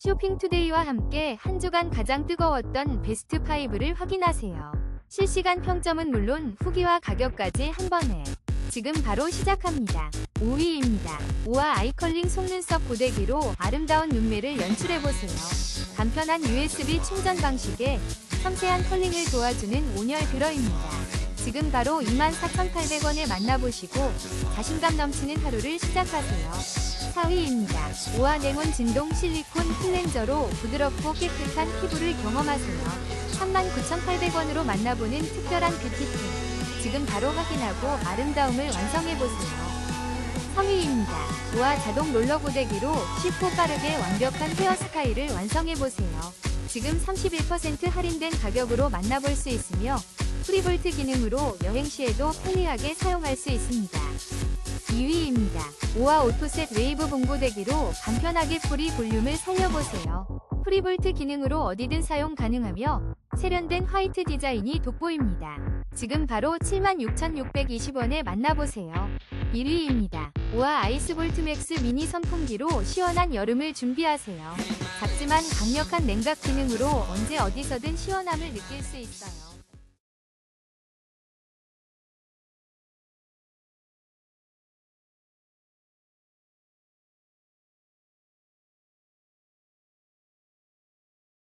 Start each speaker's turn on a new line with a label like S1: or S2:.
S1: 쇼핑투데이와 함께 한 주간 가장 뜨거웠던 베스트 5를 확인하세요. 실시간 평점은 물론 후기와 가격까지 한 번에. 지금 바로 시작합니다. 5위입니다. 우아 아이컬링 속눈썹 고데기로 아름다운 눈매를 연출해보세요. 간편한 USB 충전 방식에 섬세한 컬링을 도와주는 온열 드러입니다. 지금 바로 24,800원에 만나보시고 자신감 넘치는 하루를 시작하세요. 4위입니다. 우아 냉온 진동 실리콘 클렌저로 부드럽고 깨끗한 피부를 경험하세요. 39,800원으로 만나보는 특별한 뷰티템. 지금 바로 확인하고 아름다움을 완성해보세요. 3위입니다. 우아 자동 롤러 고데기로 쉽고 빠르게 완벽한 헤어스타일을 완성해보세요. 지금 31% 할인된 가격으로 만나볼 수 있으며 프리볼트 기능으로 여행 시에도 편리하게 사용할 수 있습니다. 2위입니다. 오아 오토셋 웨이브 봉고데기로 간편하게 뿌리 볼륨을 살려보세요. 프리볼트 기능으로 어디든 사용 가능하며 세련된 화이트 디자인이 돋보입니다. 지금 바로 76,620원에 만나보세요. 1위입니다. 오아 아이스볼트 맥스 미니 선풍기로 시원한 여름을 준비하세요. 작지만 강력한 냉각 기능으로 언제 어디서든 시원함을 느낄 수 있어요.